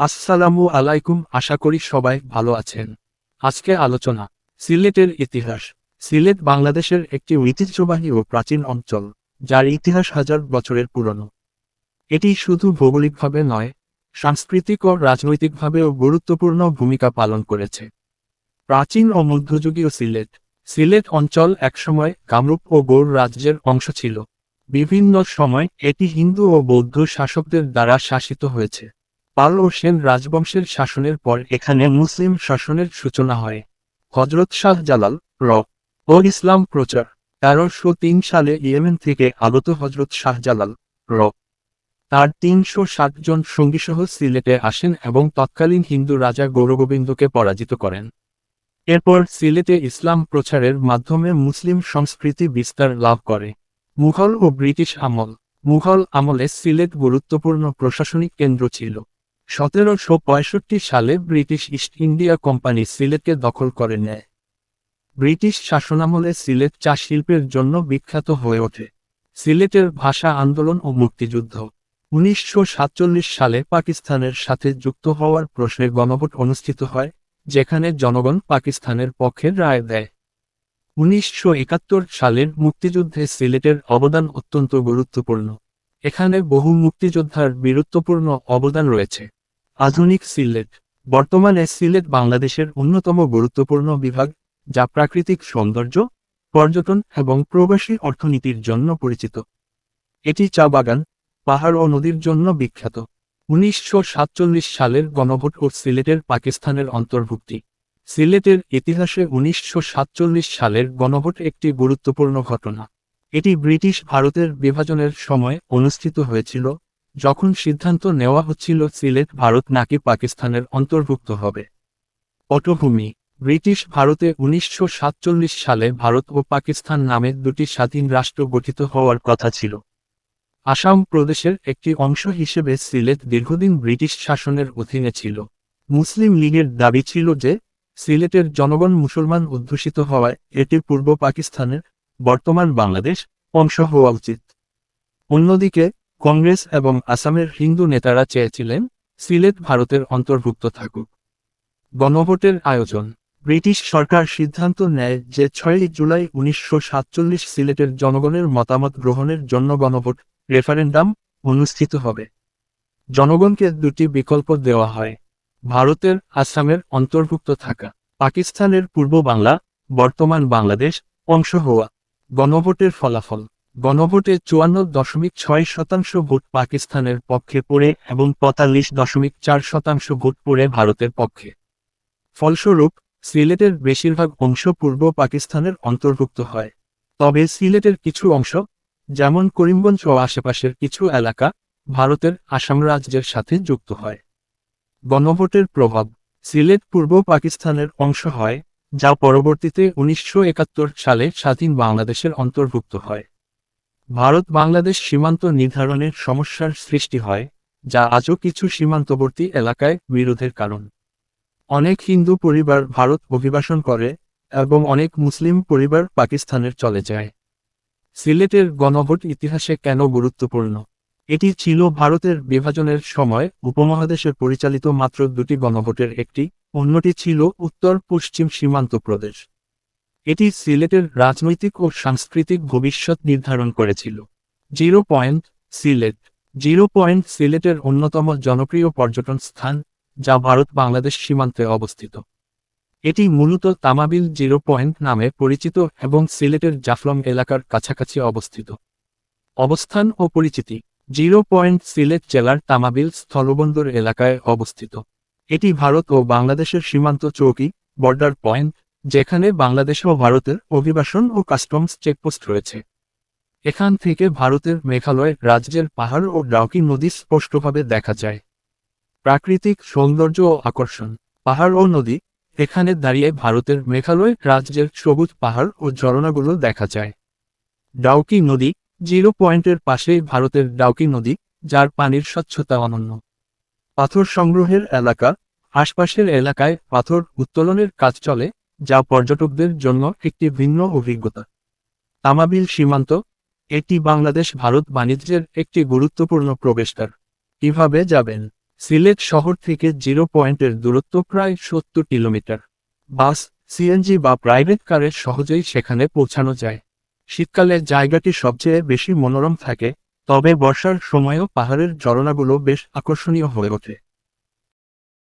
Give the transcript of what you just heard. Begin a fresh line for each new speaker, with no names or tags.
আসসালামু আলাইকুম, আশা করি সবাই ভালো আছেন। আজকে আলোচনা, সিলেটের ইতিহাস। সিলেট বাংলাদেশের একটি ঐতিহ্যবাহী ও প্রাচীন অঞ্চল, যার ইতিহাস হাজার বছরের পুরনো। এটি শুধু ভৌগোলিকভাবে নয়, সাংস্কৃতিক ও রাজনৈতিকভাবেও গুরুত্বপূর্ণ ভূমিকা পালন করেছে। প্রাচীন ও মধ্যযুগীয় সিলেট সিলেট অঞ্চল একসময় কামরূপ ও গৌড় রাজ্যের অংশ ছিল। বিভিন্ন সময় এটি হিন্দু ও বৌদ্ধ শাসকদের দ্বারা শাসিত হয়েছে। পাল ও সেন রাজবংশের শাসনের পর এখানে মুসলিম শাসনের সূচনা হয়। হজরত শাহ জালাল র ও ইসলাম প্রচার তেরোশো তিন সালে ইয়েমেন থেকে আগত হজরত শাহ জালাল র। তার তিনশো ষাট জন সঙ্গীসহ সিলেটে আসেন এবং তৎকালীন হিন্দু রাজা গৌরগোবিন্দকে পরাজিত করেন। এরপর সিলেটে ইসলাম প্রচারের মাধ্যমে মুসলিম সংস্কৃতি বিস্তার লাভ করে। মুঘল ও ব্রিটিশ আমল। মুঘল আমলে সিলেট গুরুত্বপূর্ণ প্রশাসনিক কেন্দ্র ছিল। সতেরোশো পঁয়ষট্টি সালে ব্রিটিশ ইস্ট ইন্ডিয়া কোম্পানি সিলেটকে দখল করে নেয়। ব্রিটিশ শাসনামলে সিলেট চা শিল্পের জন্য বিখ্যাত হয়ে ওঠে। সিলেটের ভাষা আন্দোলন ও মুক্তিযুদ্ধ। উনিশশো সাতচল্লিশ সালে পাকিস্তানের সাথে যুক্ত হওয়ার প্রশ্নে গণভোট অনুষ্ঠিত হয়, যেখানে জনগণ পাকিস্তানের পক্ষে রায় দেয়। উনিশশো একাত্তর সালের মুক্তিযুদ্ধে সিলেটের অবদান অত্যন্ত গুরুত্বপূর্ণ। এখানে বহু মুক্তিযোদ্ধার বীরত্বপূর্ণ অবদান রয়েছে। আধুনিক সিলেট। বর্তমানে সিলেট বাংলাদেশের অন্যতম গুরুত্বপূর্ণ বিভাগ, যা প্রাকৃতিক সৌন্দর্য, পর্যটন এবং প্রবাসী অর্থনীতির জন্য পরিচিত। এটি চা বাগান, পাহাড় ও নদীর জন্য বিখ্যাত। উনিশশো সাতচল্লিশ সালের গণভোট ও সিলেটের পাকিস্তানের অন্তর্ভুক্তি। সিলেটের ইতিহাসে উনিশশো সাতচল্লিশ সালের গণভোট একটি গুরুত্বপূর্ণ ঘটনা। এটি ব্রিটিশ ভারতের বিভাজনের সময় অনুষ্ঠিত হয়েছিল। যখন সিদ্ধান্ত নেওয়া হচ্ছিল সিলেট ভারত নাকি পাকিস্তানের অন্তর্ভুক্ত হবে। পটভূমি, ব্রিটিশ ভারতে উনিশশো সাতচল্লিশ সালে ভারত ও পাকিস্তান নামে দুটি স্বাধীন রাষ্ট্র গঠিত হওয়ার কথা ছিল। আসাম প্রদেশের একটি অংশ হিসেবে সিলেট দীর্ঘদিন ব্রিটিশ শাসনের অধীনে ছিল। মুসলিম লীগের দাবি ছিল যে, সিলেটের জনগণ মুসলমান অধ্যুষিত হওয়ায় এটি পূর্ব পাকিস্তানের বর্তমান বাংলাদেশ অংশ হওয়া উচিত। অন্যদিকে কংগ্রেস এবং আসামের হিন্দু নেতারা চেয়েছিলেন সিলেট ভারতের অন্তর্ভুক্ত থাকুক। গণভোটের আয়োজন। ব্রিটিশ সরকার সিদ্ধান্ত নেয় যে ছয়ই জুলাই উনিশশো সাতচল্লিশ সিলেটের জনগণের মতামত গ্রহণের জন্য গণভোট রেফারেন্ডাম অনুষ্ঠিত হবে। জনগণকে দুটি বিকল্প দেওয়া হয়। ভারতের আসামের অন্তর্ভুক্ত থাকা। পাকিস্তানের পূর্ব বাংলা, বর্তমান বাংলাদেশ অংশ হওয়া। গণভোটের ফলাফল। গণভোটে চুয়ান্ন দশমিক ছয় শতাংশ ভোট পাকিস্তানের পক্ষে পড়ে এবং পঁয়তাল্লিশ দশমিক চার শতাংশ ভোট পড়ে ভারতের পক্ষে। ফলস্বরূপ, সিলেটের বেশিরভাগ অংশ পূর্ব পাকিস্তানের অন্তর্ভুক্ত হয়। তবে সিলেটের কিছু অংশ, যেমন করিমগঞ্জ ও আশেপাশের কিছু এলাকা, ভারতের আসাম রাজ্যের সাথে যুক্ত হয়। গণভোটের প্রভাব, সিলেট পূর্ব পাকিস্তানের অংশ হয়, যা পরবর্তীতে উনিশশো একাত্তর সালে স্বাধীন বাংলাদেশের অন্তর্ভুক্ত হয়। ভারত বাংলাদেশ সীমান্ত নির্ধারণের সমস্যার সৃষ্টি হয়, যা আজও কিছু সীমান্তবর্তী এলাকায় বিরোধের কারণ। অনেক হিন্দু পরিবার ভারত অভিবাসন করে এবং অনেক মুসলিম পরিবার পাকিস্তানের চলে যায়। সিলেটের গণভোট ইতিহাসে কেন গুরুত্বপূর্ণ? এটি ছিল ভারতের বিভাজনের সময় উপমহাদেশে পরিচালিত মাত্র দুটি গণভোটের একটি, অন্যটি ছিল উত্তর পশ্চিম সীমান্ত প্রদেশ। এটি সিলেটের রাজনৈতিক ও সাংস্কৃতিক ভবিষ্যৎ নির্ধারণ করেছিল। Zero point Sylhet. Zero point সিলেটের অন্যতম জনপ্রিয় পর্যটন স্থান, যা ভারত বাংলাদেশ সীমান্তে অবস্থিত। এটি মূলত তামাবিল জিরো পয়েন্ট নামে পরিচিত এবং সিলেটের জাফলং এলাকার কাছাকাছি অবস্থিত। অবস্থান ও পরিচিতি। জিরো পয়েন্ট সিলেট জেলার তামাবিল স্থলবন্দর এলাকায় অবস্থিত। এটি ভারত ও বাংলাদেশের সীমান্ত চৌকি, বর্ডার পয়েন্ট যেখানে বাংলাদেশ ও ভারতের অভিবাসন ও কাস্টমস চেকপোস্ট রয়েছে। এখান থেকে ভারতের মেঘালয় রাজ্যের পাহাড় ও ডাউকি নদী স্পষ্টভাবে দেখা যায়। প্রাকৃতিক সৌন্দর্য ও আকর্ষণ। পাহাড় ও নদী এখানে দাঁড়িয়ে ভারতের মেঘালয় রাজ্যের সবুজ পাহাড় ও ঝরনাগুলো দেখা যায়। ডাউকি নদী জিরো পয়েন্টের পাশেই ভারতের ডাউকি নদী, যার পানির স্বচ্ছতা অনন্য। পাথর সংগ্রহের এলাকা, আশপাশের এলাকায় পাথর উত্তোলনের কাজ চলে যা পর্যটকদের জন্য একটি ভিন্ন অভিজ্ঞতা। তামাবিল সীমান্ত, এটি বাংলাদেশ ভারত বাণিজ্যের একটি গুরুত্বপূর্ণ প্রবেশদ্বার। কীভাবে যাবেন? সিলেট শহর থেকে জিরো পয়েন্টের দূরত্ব প্রায় সত্তর কিলোমিটার। বাস, সিএনজি বা প্রাইভেট কারে সহজেই সেখানে পৌঁছানো যায়। শীতকালে জায়গাটি সবচেয়ে বেশি মনোরম থাকে, তবে বর্ষার সময়ও পাহাড়ের ঝরনাগুলো বেশ আকর্ষণীয় হয়ে ওঠে।